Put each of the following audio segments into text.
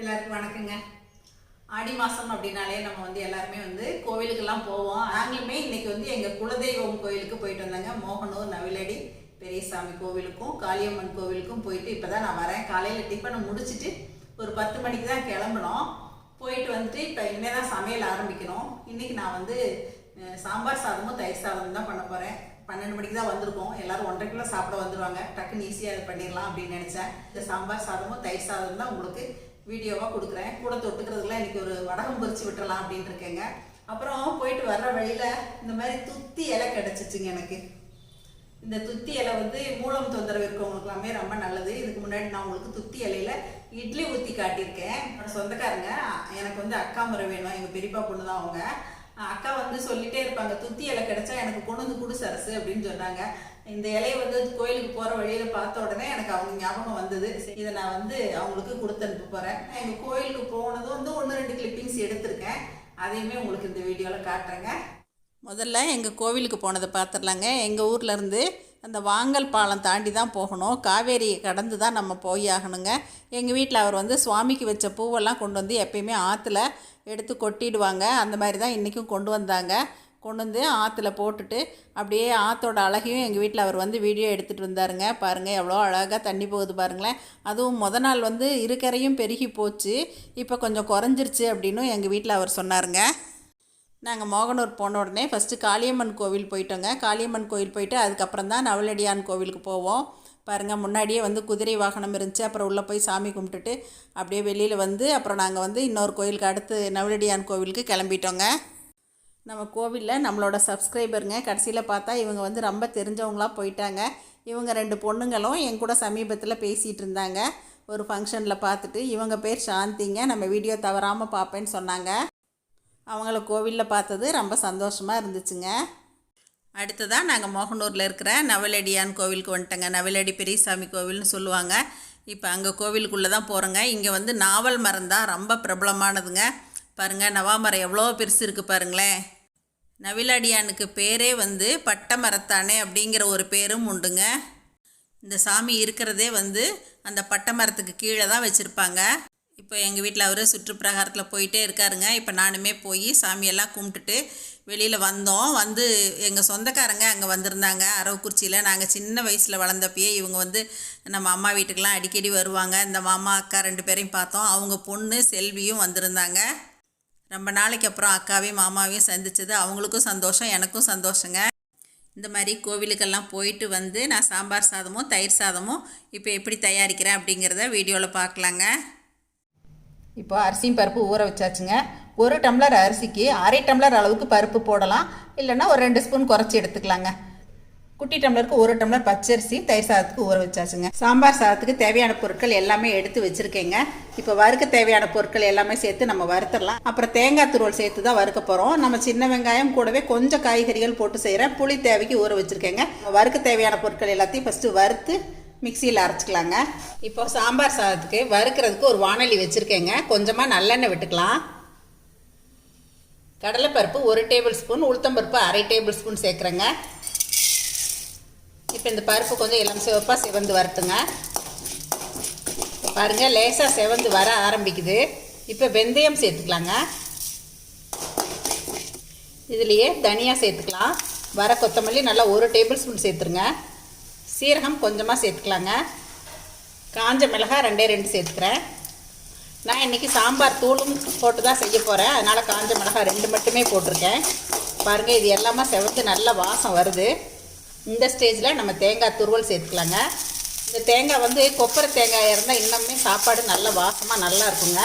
எல்லாருக்கும் வணக்கங்க. ஆடி மாதம் அப்படின்னாலே நம்ம வந்து எல்லாருமே வந்து கோவிலுக்கெல்லாம் போவோம். நாங்களுமே இன்னைக்கு வந்து எங்கள் குலதெய்வம் கோவிலுக்கு போயிட்டு வந்தாங்க. மோகனூர் நவிலடி பெரியசாமி கோவிலுக்கும் காளியம்மன் கோவிலுக்கும் போயிட்டு இப்போ தான் நான் வரேன். காலையில் டிஃபனை முடிச்சுட்டு ஒரு பத்து மணிக்கு தான் கிளம்புனோம். போயிட்டு வந்துட்டு இப்போ இனிமே தான் சமையல் ஆரம்பிக்கணும். இன்னைக்கு நான் வந்து சாம்பார் சாதமும் தயிர் சாதமும் தான் பண்ண போகிறேன் பன்னெண்டு மணிக்கு தான் வந்திருக்கோம். எல்லாரும் ஒன்றரை கிலோ சாப்பிட வந்துருவாங்க. டக்குன்னு ஈஸியாக இது பண்ணிடலாம் அப்படின்னு நினச்சேன். இந்த சாம்பார் சாதமும் தயிர் சாதம் தான் உங்களுக்கு வீடியோவாக கொடுக்குறேன். கூட தொட்டுக்கிறதுக்குலாம் இன்றைக்கி ஒரு வடகம் பொரிச்சு விட்டுறலாம் அப்படின்னு இருக்கேங்க அப்புறம் போயிட்டு வர்ற வழியில் இந்த மாதிரி துத்தி இலை கிடச்சிச்சுங்க எனக்கு. இந்த துத்தி இலை வந்து மூலம் தொந்தரவு இருக்கவங்களுக்குலாமே ரொம்ப நல்லது. இதுக்கு முன்னாடி நான் உங்களுக்கு துத்தி இலையில இட்லி ஊற்றி காட்டியிருக்கேன். என்னோட சொந்தக்காரங்க எனக்கு வந்து அக்கா முறை வேணும். எங்கள் பெரியப்பா பொண்ணு தான் அவங்க. அக்கா வந்து சொல்லிட்டே இருப்பாங்க துத்தி இலை கிடைச்சா எனக்கு கொண்டு வந்து கொடு சரசு அப்படின்னு சொன்னாங்க. இந்த இலையை வந்து கோயிலுக்கு போகிற வழியில் பார்த்த உடனே எனக்கு அவங்க ஞாபகம் வந்தது. இதை நான் வந்து அவங்களுக்கு கொடுத்து அனுப்ப போகிறேன் எங்கள் கோயிலுக்கு போனதும் வந்து ஒன்று ரெண்டு கிளிப்பிங்ஸ் எடுத்திருக்கேன். அதையுமே உங்களுக்கு இந்த வீடியோவில் காட்டுறேங்க. முதல்ல எங்கள் கோவிலுக்கு போனதை பார்த்துடலாங்க. எங்கள் ஊர்லேருந்து அந்த வாங்கல் பாலம் தாண்டி தான் போகணும். காவேரியை கடந்து தான் நம்ம போய் ஆகணுங்க. எங்கள் வீட்டில் அவர் வந்து சுவாமிக்கு வச்ச பூவெல்லாம் கொண்டு வந்து எப்பயுமே ஆற்றுல எடுத்து கொட்டிடுவாங்க. அந்த மாதிரி தான் இன்றைக்கும் கொண்டு வந்தாங்க. கொண்டு வந்து ஆற்றுல போட்டுட்டு அப்படியே ஆற்றோட அழகையும் எங்கள் வீட்டில் அவர் வந்து வீடியோ எடுத்துகிட்டு வந்தாருங்க. பாருங்கள் எவ்வளோ அழகாக தண்ணி போகுது பாருங்களேன். அதுவும் முத நாள் வந்து இருக்கரையும் பெருகி போச்சு. இப்போ கொஞ்சம் குறைஞ்சிருச்சு அப்படின்னு எங்கள் வீட்டில் அவர் சொன்னாருங்க. நாங்கள் மோகனூர் போன உடனே ஃபஸ்ட்டு காளியம்மன் கோவில் போயிட்டோங்க. காளியம்மன் கோவில் போயிட்டு அதுக்கப்புறம் தான் நவலடியான் கோவிலுக்கு போவோம். பாருங்கள் முன்னாடியே வந்து குதிரை வாகனம் இருந்துச்சு. அப்புறம் உள்ளே போய் சாமி கும்பிட்டுட்டு அப்படியே வெளியில் வந்து அப்புறம் நாங்கள் வந்து இன்னொரு கோயிலுக்கு அடுத்து நவலடியான் கோவிலுக்கு கிளம்பிட்டோங்க. நம்ம கோவிலில் நம்மளோட சப்ஸ்கிரைபருங்க. கடைசியில் பார்த்தா இவங்க வந்து ரொம்ப தெரிஞ்சவங்களா போயிட்டாங்க. இவங்க ரெண்டு பொண்ணுங்களும் என் கூட சமீபத்தில் பேசிகிட்டு இருந்தாங்க. ஒரு ஃபங்க்ஷனில் பார்த்துட்டு இவங்க பேர் சாந்திங்க. நம்ம வீடியோ தவறாமல் பார்ப்பேன்னு சொன்னாங்க. அவங்கள கோவிலில் பார்த்தது ரொம்ப சந்தோஷமாக இருந்துச்சுங்க. அடுத்ததாக நாங்கள் மோகனூரில் இருக்கிற நவலடியான் கோவிலுக்கு வந்துட்டோங்க. நவலடி பெரியசாமி கோவில்னு சொல்லுவாங்க. இப்போ அங்கே கோவிலுக்குள்ளே தான் போகிறோங்க இங்கே வந்து நாவல் மரம் தான் ரொம்ப பிரபலமானதுங்க. பாருங்கள் நவாமரம் எவ்வளோ பெருசு இருக்குது பாருங்களேன். நவிலடியானுக்கு பேரே வந்து பட்ட மரத்தானே அப்படிங்கிற ஒரு பேரும் உண்டுங்க. இந்த சாமி இருக்கிறதே வந்து அந்த பட்டை மரத்துக்கு கீழே தான் வச்சுருப்பாங்க. இப்போ எங்கள் வீட்டில் அவர் சுற்றுப்பிரகாரத்தில் போயிட்டே இருக்காருங்க. இப்போ நானுமே போய் சாமியெல்லாம் கும்பிட்டுட்டு வெளியில் வந்தோம். வந்து எங்கள் சொந்தக்காரங்க அங்கே வந்திருந்தாங்க. அரவக்குறிச்சியில். நாங்கள் சின்ன வயசில் வளர்ந்தப்பயே இவங்க வந்து நம்ம அம்மா வீட்டுக்கெலாம் அடிக்கடி வருவாங்க. இந்த மாமா அக்கா ரெண்டு பேரையும் பார்த்தோம். அவங்க பொண்ணு செல்வியும் வந்திருந்தாங்க. ரொம்ப நாளைக்கு அப்புறம் அக்காவையும் மாமாவையும் சந்திச்சது அவங்களுக்கும் சந்தோஷம் எனக்கும் சந்தோஷங்க. இந்த மாதிரி கோவிலுக்கெல்லாம் போயிட்டு வந்து நான் சாம்பார் சாதமும் தயிர் சாதமும் இப்போ எப்படி தயாரிக்கிறேன் அப்படிங்கிறத வீடியோவில் பார்க்கலாங்க. இப்போ அரிசியும் பருப்பு ஊற வச்சாச்சுங்க. ஒரு டம்ளர் அரிசிக்கு அரை டம்ளர் அளவுக்கு பருப்பு போடலாம். இல்லைன்னா ஒரு ரெண்டு ஸ்பூன் குறைச்சி எடுத்துக்கலாங்க. குட்டி டம்ளருக்கு ஒரு டம்ளர் பச்சரிசி தயிர் சாதத்துக்கு ஊற வச்சாச்சுங்க. சாம்பார் சாதத்துக்கு தேவையான பொருட்கள் எல்லாமே எடுத்து வச்சுருக்கேங்க. இப்போ வறுக்க தேவையான பொருட்கள் எல்லாமே சேர்த்து நம்ம வறுத்துடலாம். அப்புறம் தேங்காய் துருவல் சேர்த்து தான் வறுக்க போகிறோம் நம்ம சின்ன வெங்காயம் கூடவே கொஞ்சம் காய்கறிகள் போட்டு செய்கிறேன் புளி தேவைக்கு ஊற வச்சுருக்கேங்க. வறுக்க தேவையான பொருட்கள் எல்லாத்தையும் ஃபஸ்ட்டு வறுத்து மிக்சியில் அரைச்சிக்கலாங்க. இப்போ சாம்பார் சாதத்துக்கு வறுக்கிறதுக்கு ஒரு வானொலி வச்சுருக்கேங்க. கொஞ்சமாக நல்லெண்ணெய் விட்டுக்கலாம். கடலைப்பருப்பு ஒரு டேபிள் ஸ்பூன் உளுத்தம்பருப்பு அரை டேபிள் ஸ்பூன் சேர்க்குறேங்க. இப்போ இந்த பருப்பு கொஞ்சம் இளம் சிவப்பாக சிவந்து வரட்டுங்க. பாருங்கள் லேசாக சிவந்து வர ஆரம்பிக்குது. இப்போ வெந்தயம் சேர்த்துக்கலாங்க. இதுலேயே தனியாக சேர்த்துக்கலாம். வர கொத்தமல்லி நல்லா ஒரு டேபிள் ஸ்பூன் சேர்த்துருங்க. சீரகம் கொஞ்சமாக சேர்த்துக்கலாங்க. காஞ்ச மிளகாய் ரெண்டே ரெண்டு சேர்த்துக்கிறேன். நான் இன்றைக்கி சாம்பார் தூளும் போட்டு தான் செய்ய போகிறேன் அதனால் காஞ்ச மிளகாய் ரெண்டு மட்டுமே போட்டிருக்கேன். பாருங்கள் இது எல்லாமே செவந்து நல்ல வாசம் வருது. இந்த ஸ்டேஜில் நம்ம தேங்காய் துருவல் சேர்த்துக்கலாங்க. இந்த தேங்காய் வந்து கொப்பரை தேங்காய் இருந்தால் இன்னுமே சாப்பாடு நல்லா வாசமாக நல்லா இருக்குங்க.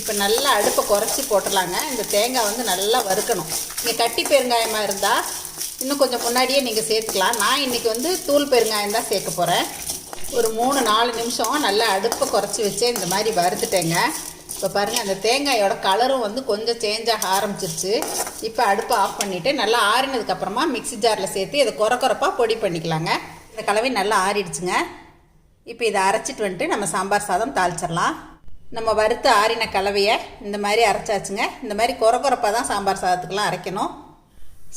இப்போ நல்லா அடுப்பை குறைச்சி போட்டுடலாங்க. இந்த தேங்காய் வந்து நல்லா வறுக்கணும். நீங்கள் கட்டி பெருங்காயமாக இருந்தால் இன்னும் கொஞ்சம் முன்னாடியே நீங்கள் சேர்த்துக்கலாம். நான் இன்றைக்கி வந்து தூள் பெருங்காயம் தான் சேர்க்க போகிறேன் ஒரு மூணு நாலு நிமிஷம் நல்லா அடுப்பை குறைச்சி வச்சே இந்த மாதிரி வறுத்துட்டேங்க. இப்போ பாருங்கள் அந்த தேங்காயோட கலரும் வந்து கொஞ்சம் சேஞ்ச் ஆக ஆரம்பிச்சிருச்சு. இப்போ அடுப்பை ஆஃப் பண்ணிவிட்டு நல்லா ஆறினதுக்கப்புறமா மிக்ஸி ஜாரில் சேர்த்து இதை குறை குறைப்பாக பொடி பண்ணிக்கலாங்க. இந்த கலவை நல்லா ஆறிடுச்சுங்க. இப்போ இதை அரைச்சிட்டு வந்துட்டு நம்ம சாம்பார் சாதம் தாளிச்சிடலாம். நம்ம வறுத்து ஆறின கலவையை இந்த மாதிரி அரைச்சாச்சுங்க. இந்த மாதிரி குறை குறைப்பாக தான் சாம்பார் சாதத்துக்கெலாம் அரைக்கணும்.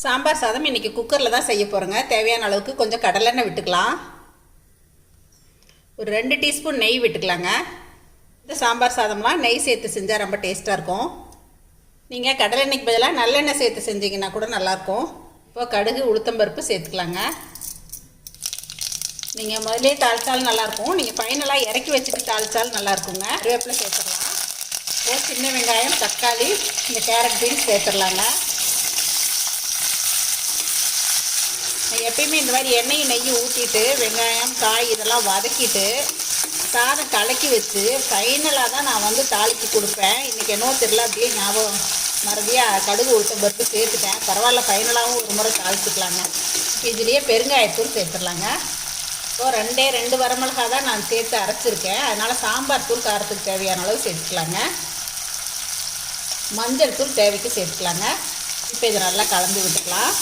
சாம்பார் சாதம் இன்றைக்கி குக்கரில் தான் செய்ய போகிறோங்க தேவையான அளவுக்கு கொஞ்சம் கடலெண்ணெய் விட்டுக்கலாம். ஒரு ரெண்டு டீஸ்பூன் நெய் விட்டுக்கலாங்க. இந்த சாம்பார் சாதம்லாம் நெய் சேர்த்து செஞ்சால் ரொம்ப டேஸ்ட்டாக இருக்கும். நீங்கள் கடலெண்ணெய்க்கு பதிலாக நல்லெண்ணெய் சேர்த்து செஞ்சீங்கன்னா கூட நல்லாயிருக்கும். இப்போ கடுகு உளுத்தம்பருப்பு சேர்த்துக்கலாங்க. நீங்கள் முதலே தாளிச்சாலும் நல்லாயிருக்கும். நீங்கள் ஃபைனலாக இறக்கி வச்சுட்டு தாளிச்சாலும் நல்லாயிருக்குங்க. கருவேப்பிலை சேர்த்துடலாம். இப்போ சின்ன வெங்காயம் தக்காளி இந்த கேரட் பீன்ஸ் சேர்த்துடலாங்க. எப்பயுமே இந்த மாதிரி எண்ணெய் நெய் ஊற்றிட்டு வெங்காயம் காய் இதெல்லாம் வதக்கிட்டு சாதம் கலக்கி வச்சு ஃபைனலாக தான் நான் வந்து தாளிக்கு கொடுப்பேன். இன்றைக்கி என்னவோ தெரியல அப்படியே ஞாபகம் மறுபடியாக கடுகு உளுத்த பருப்பு சேர்த்துட்டேன். பரவாயில்ல ஃபைனலாகவும் ஒரு முறை தாளிச்சுக்கலாங்க. இதுலேயே பெருங்காயத்தூள் சேர்த்துடலாங்க. இப்போ ரெண்டே ரெண்டு வரமிளகா தான் நான் சேர்த்து அரைச்சிருக்கேன். அதனால் சாம்பார் தூள் காரத்துக்கு தேவையான அளவு சேர்த்துக்கலாங்க. மஞ்சள் தூள் தேவைக்கு சேர்த்துக்கலாங்க. இப்போ இதை நல்லா கலந்து விட்டுக்கலாம்.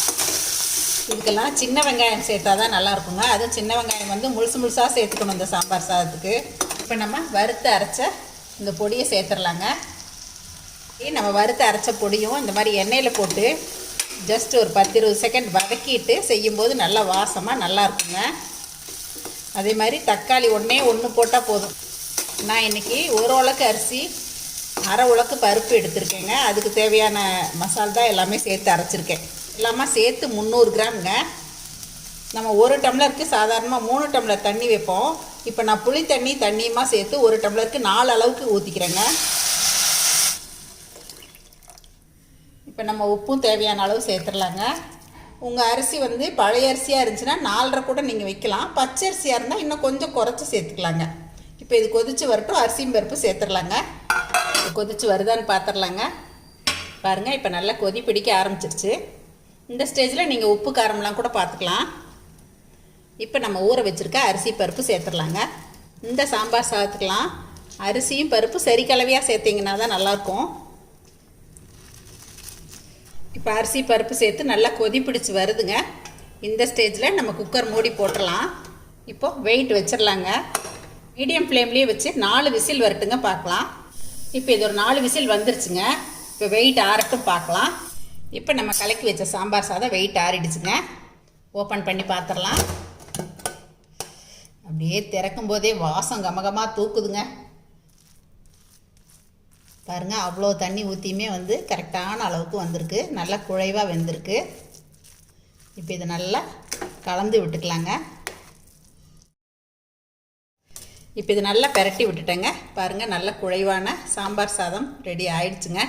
இதுக்கெல்லாம் சின்ன வெங்காயம் சேர்த்தா தான் நல்லாயிருக்குங்க. அதுவும் சின்ன வெங்காயம் வந்து முழுசு முழுசாக சேர்த்துக்கணும் இந்த சாம்பார் சாதத்துக்கு. இப்போ நம்ம வறுத்து அரைச்ச இந்த பொடியை சேர்த்துடலாங்க. நம்ம வறுத்து அரைச்ச பொடியும் இந்த மாதிரி எண்ணெயில் போட்டு ஜஸ்ட் ஒரு பத்து இருபது செகண்ட் வதக்கிட்டு செய்யும்போது நல்லா வாசமாக நல்லா இருக்குங்க அதே மாதிரி தக்காளி ஒன்றே ஒன்று போட்டால் போதும். நான் இன்றைக்கி ஒரு உலக்கு அரிசி அரை உலக்கு பருப்பு எடுத்திருக்கேங்க. அதுக்கு தேவையான மசால் தான் எல்லாமே சேர்த்து அரைச்சிருக்கேன். எல்லாமே சேர்த்து முந்நூறு கிராம்ங்க. நம்ம ஒரு டம்ளருக்கு சாதாரணமாக மூணு டம்ளர் தண்ணி வைப்போம். இப்போ நான் புளி தண்ணி தண்ணியுமா சேர்த்து ஒரு டம்ளருக்கு நாலு அளவுக்கு ஊற்றிக்கிறேங்க இப்போ நம்ம உப்பும் தேவையான அளவு சேர்த்துடலாங்க உங்கள் அரிசி வந்து பழைய அரிசியாக இருந்துச்சுன்னா நாலரை கூட நீங்கள் வைக்கலாம். பச்சை அரிசியாக இருந்தால் இன்னும் கொஞ்சம் குறைச்சி சேர்த்துக்கலாங்க. இப்போ இது கொதித்து வரட்டும் அரிசியும் பருப்பு சேர்த்துடலாங்க கொதித்து வருதான்னு பார்த்துடலாங்க பாருங்கள் இப்போ நல்லா கொதி பிடிக்க ஆரம்பிச்சிருச்சு. இந்த ஸ்டேஜில் நீங்கள் உப்பு காரம்லாம் கூட பார்த்துக்கலாம். இப்போ நம்ம ஊற வச்சுருக்க அரிசி பருப்பு சேர்த்துடலாங்க. இந்த சாம்பார் சாத்துக்கலாம் அரிசியும் பருப்பு சரி கலவையாக சேர்த்திங்கன்னா தான் நல்லாயிருக்கும். இப்போ அரிசி பருப்பு சேர்த்து நல்லா கொதி பிடிச்சி வருதுங்க. இந்த ஸ்டேஜில் நம்ம குக்கர் மூடி போட்டுடலாம். இப்போது வெயிட் வச்சிடலாங்க. மீடியம் ஃப்ளேம்லேயே வச்சு நாலு விசில் வரட்டுங்க பார்க்கலாம். இப்போ இது ஒரு நாலு விசில் வந்துருச்சுங்க. இப்போ வெயிட் ஆறட்டும் பார்க்கலாம். இப்போ நம்ம கலக்கி வச்ச சாம்பார் சாதம் வெயிட் ஆறிடுச்சுங்க. ஓப்பன் பண்ணி பார்த்துடலாம் அப்படியே திறக்கும் போதே வாசம் கமகமாக தூக்குதுங்க. பாருங்கள் அவ்வளோ தண்ணி ஊற்றியுமே வந்து கரெக்டான அளவுக்கு வந்திருக்கு. நல்லா குழைவாக வெந்திருக்கு. இப்போ இதை நல்லா கலந்து விட்டுக்கலாங்க. இப்போ இது நல்லா பெரட்டி விட்டுட்டேங்க. பாருங்கள் நல்ல குழைவான சாம்பார் சாதம் ரெடி ஆயிடுச்சுங்க.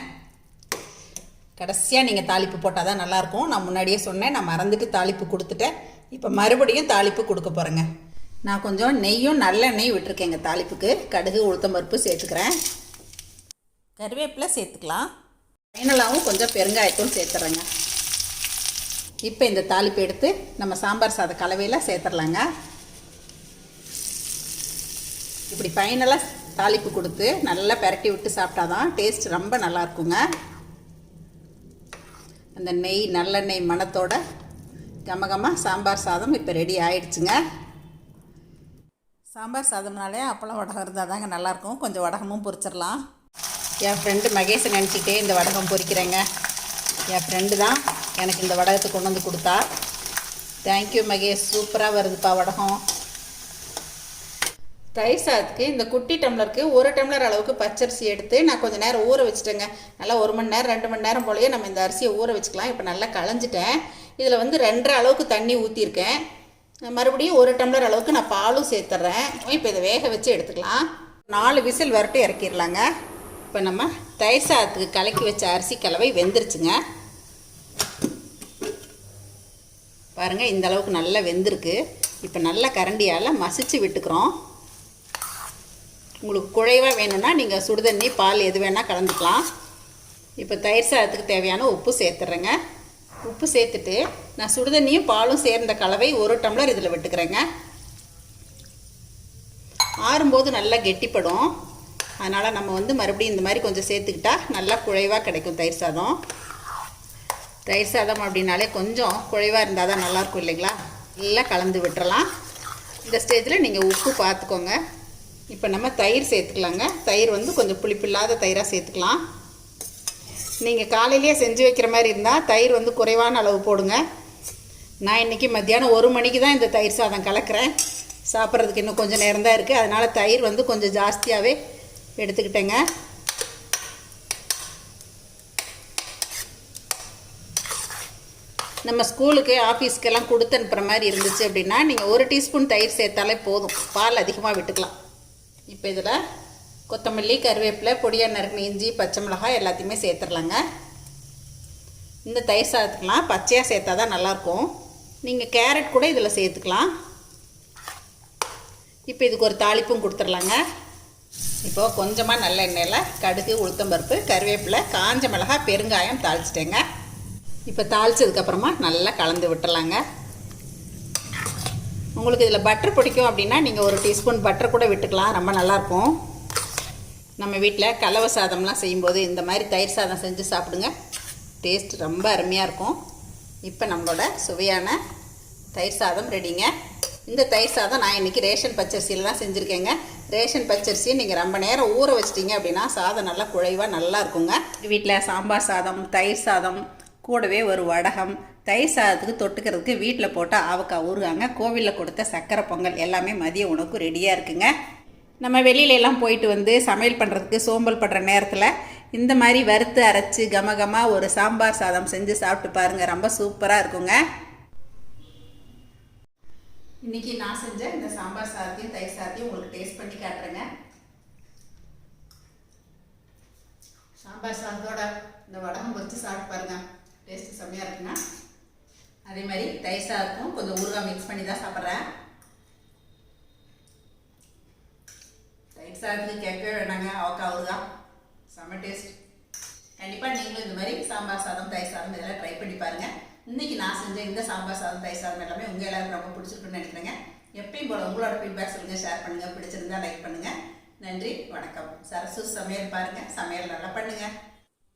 கடைசியாக நீங்கள் தாளிப்பு போட்டால் தான் நல்லாயிருக்கும். நான் முன்னாடியே சொன்னேன் நான் மறந்துட்டு தாளிப்பு கொடுத்துட்டேன். இப்போ மறுபடியும் தாளிப்பு கொடுக்க போகிறேங்க நான் கொஞ்சம் நெய்யும் நல்லெண்ணெய் விட்டுருக்கேங்க தாளிப்புக்கு. கடுகு உளுத்தம்பருப்பு சேர்த்துக்கிறேன். கருவேப்பிலை சேர்த்துக்கலாம். ஃபைனலாகவும் கொஞ்சம் பெருங்காயத்தூள் சேர்த்துறேங்க. இப்போ இந்த தாளிப்பு எடுத்து நம்ம சாம்பார் சாத கலவையில் சேர்த்துடலாங்க இப்படி ஃபைனலாக தாளிப்பு கொடுத்து நல்லா பெரட்டி விட்டு சாப்பிட்டா தான் டேஸ்ட் ரொம்ப நல்லா இருக்குங்க. அந்த நெய் நல்லெண்ணெய் மணத்தோட கமகமாக சாம்பார் சாதம் இப்போ ரெடி ஆயிடுச்சுங்க. சாம்பார் சாதம்னாலே அப்பளம் வடகம் இருந்தால் தாங்க நல்லாயிருக்கும். கொஞ்சம் வடகமும் பொரிச்சிடலாம். என் ஃப்ரெண்டு மகேஷை நினச்சிக்கிட்டே இந்த வடகம் பொரிக்கிறேங்க. என் ஃப்ரெண்டு தான் எனக்கு இந்த வடகத்தை கொண்டு வந்து கொடுத்தா. Thank you Mahesh. சூப்பராக வருதுப்பா வடகம். தயிர் சாதத்துக்கு இந்த குட்டி டம்ளருக்கு ஒரு டம்ளர் அளவுக்கு பச்சரிசி எடுத்து நான் கொஞ்சம் நேரம் ஊற வச்சுட்டேங்க. நல்லா ஒரு மணி நேரம் ரெண்டு மணி நேரம் போலயே நம்ம இந்த அரிசியை ஊற வச்சுக்கலாம். இப்போ நல்லா களைஞ்சிட்டேன். இதில் வந்து ரெண்டரை அளவுக்கு தண்ணி ஊற்றிருக்கேன் மறுபடியும் ஒரு டம்ளர் அளவுக்கு நான் பாலும் சேர்த்துட்றேன் இப்போ இதை வேக வச்சு எடுத்துக்கலாம். நாலு விசில் வரட்டு இறக்கிடலாங்க. இப்போ நம்ம தயிர் சாதத்துக்கு கலக்கி வச்ச அரிசி கலவை வெந்துருச்சுங்க. பாருங்கள் இந்த அளவுக்கு நல்லா வெந்திருக்கு. இப்போ நல்லா கரண்டியால் மசிச்சு விட்டுக்கிறோம். உங்களுக்கு குழைவாக வேணும்னா நீங்கள் சுடுதண்ணி பால் எது வேணால் கலந்துக்கலாம். இப்போ தயிர் சாதத்துக்கு தேவையான உப்பு சேர்த்துறேங்க. உப்பு சேர்த்துட்டு நான் சுடுதண்ணியும் பாலும் சேர்ந்த கலவை ஒரு டம்ளர் இதில் விட்டுக்கிறேங்க. ஆறும்போது நல்லா கெட்டிப்படும். அதனால் நம்ம வந்து மறுபடியும் இந்த மாதிரி கொஞ்சம் சேர்த்துக்கிட்டா நல்லா குழைவாக கிடைக்கும் தயிர் சாதம். தயிர் சாதம் அப்படின்னாலே கொஞ்சம் குழைவாக இருந்தால் தான் நல்லாயிருக்கும் இல்லைங்களா? நல்லா கலந்து விட்டுறலாம். இந்த ஸ்டேஜில் நீங்கள் உப்பு பார்த்துக்கோங்க. இப்போ நம்ம தயிர் சேர்த்துக்கலாங்க. தயிர் வந்து கொஞ்சம் புளிப்பில்லாத தயிராக சேர்த்துக்கலாம். நீங்கள் காலையிலேயே செஞ்சு வைக்கிற மாதிரி இருந்தால் தயிர் வந்து குறைவான அளவு போடுங்க. நான் இன்றைக்கி மத்தியானம் ஒரு மணிக்கு தான் இந்த தயிர் சாதம் கலக்கிறேன். சாப்பிட்றதுக்கு இன்னும் கொஞ்சம் நேரம் தான் இருக்குது அதனால் தயிர் வந்து கொஞ்சம் ஜாஸ்தியாகவே எடுத்துக்கிட்டேங்க. நம்ம ஸ்கூலுக்கு ஆஃபீஸ்க்கெல்லாம் கொடுத்து அனுப்புகிற மாதிரி இருந்துச்சு அப்படின்னா நீங்கள் ஒரு டீஸ்பூன் தயிர் சேர்த்தாலே போதும். பால் அதிகமாக விட்டுக்கலாம். இப்போ இதில் கொத்தமல்லி கருவேப்பிலை பொடியாக நறுக்கின இஞ்சி பச்சை மிளகாய் எல்லாத்தையுமே சேர்த்துடலாங்க. இந்த தயிர் சாதத்துக்கெலாம் பச்சையாக சேர்த்தா தான் நல்லாயிருக்கும். நீங்கள் கேரட் கூட இதில் சேர்த்துக்கலாம். இப்போ இதுக்கு ஒரு தாளிப்பும் கொடுத்துர்லாங்க இப்போது கொஞ்சமாக நல்ல எண்ணெயில் கடுகு உளுத்தம்பருப்பு கருவேப்பிலை காஞ்ச மிளகாய் பெருங்காயம் தாளிச்சிட்டேங்க. இப்போ தாளிச்சதுக்கப்புறமா நல்லா கலந்து விட்டுறலாங்க உங்களுக்கு இதில் பட்டர் பிடிக்கும் அப்படின்னா நீங்கள் ஒரு டீஸ்பூன் பட்டர் கூட விட்டுக்கலாம். ரொம்ப நல்லாயிருக்கும். நம்ம வீட்டில் கலவை சாதம்லாம் செய்யும்போது இந்த மாதிரி தயிர் சாதம் செஞ்சு சாப்பிடுங்க. டேஸ்ட் ரொம்ப அருமையாக இருக்கும். இப்போ நம்மளோட சுவையான தயிர் சாதம் ரெடிங்க இந்த தயிர் சாதம் நான் இன்றைக்கி ரேஷன் பச்சரிசியில் தான் செஞ்சுருக்கேங்க. ரேஷன் பச்சரிசியை நீங்கள் ரொம்ப நேரம் ஊற வச்சிட்டிங்க அப்படின்னா சாதம் நல்லா குழைவாக நல்லா இருக்குங்க. வீட்டில் சாம்பார் சாதம் தயிர் சாதம் கூடவே ஒரு வடகம் தயிர் சாதத்துக்கு தொட்டுக்கிறதுக்கு வீட்டில் போட்டால் ஆவக்காய் ஊறுகாங்க கோவிலில் கொடுத்த சக்கரை பொங்கல் எல்லாமே மதிய உணவுக்கு ரெடியாக இருக்குங்க. நம்ம வெளியில எல்லாம் போயிட்டு வந்து சமையல் பண்ணுறதுக்கு சோம்பல் படுற நேரத்தில் இந்த மாதிரி வறுத்து அரைச்சி கமகமாக ஒரு சாம்பார் சாதம் செஞ்சு சாப்பிட்டு பாருங்கள் ரொம்ப சூப்பராக இருக்குங்க. இன்னைக்கு நான் செஞ்ச இந்த சாம்பார் சாதத்தையும் தயிர் சாதத்தையும் உங்களுக்கு டேஸ்ட் பண்ணி காட்டுறேங்க. சாம்பார் சாதத்தோட இந்த வடகம் வச்சு சாப்பிட்டு பாருங்கள் டேஸ்ட் செம்மையாக இருக்குங்க அதே மாதிரி தயிர் சாதத்தும் கொஞ்சம் ஊறுகாய் மிக்ஸ் பண்ணி தான் சாப்பிட்றேன். தயிர் சாதத்துக்கு கேட்கவே வேணாங்க அவக்கா ஊறுகாய். செம்ம டேஸ்ட் கண்டிப்பாக நீங்களும் இந்த மாதிரி சாம்பார் சாதம் தயிர் சாதம் இதெல்லாம் ட்ரை பண்ணி பாருங்கள் இன்றைக்கி நான் செஞ்ச இந்த சாம்பார் சாதம் தயிர் சாதம் எல்லாமே உங்கள் எல்லாருக்கும் ரொம்ப பிடிச்சிருக்குன்னு நினைக்கிறேங்க. எப்பயும் போல் உங்களோட ஃபீட்பேக் சொல்லுங்கள் ஷேர் பண்ணுங்கள் பிடிச்சிருந்தா லைக் பண்ணுங்கள் நன்றி வணக்கம். சரசு சமையல் பாருங்கள் சமையல் நல்லா பண்ணுங்கள்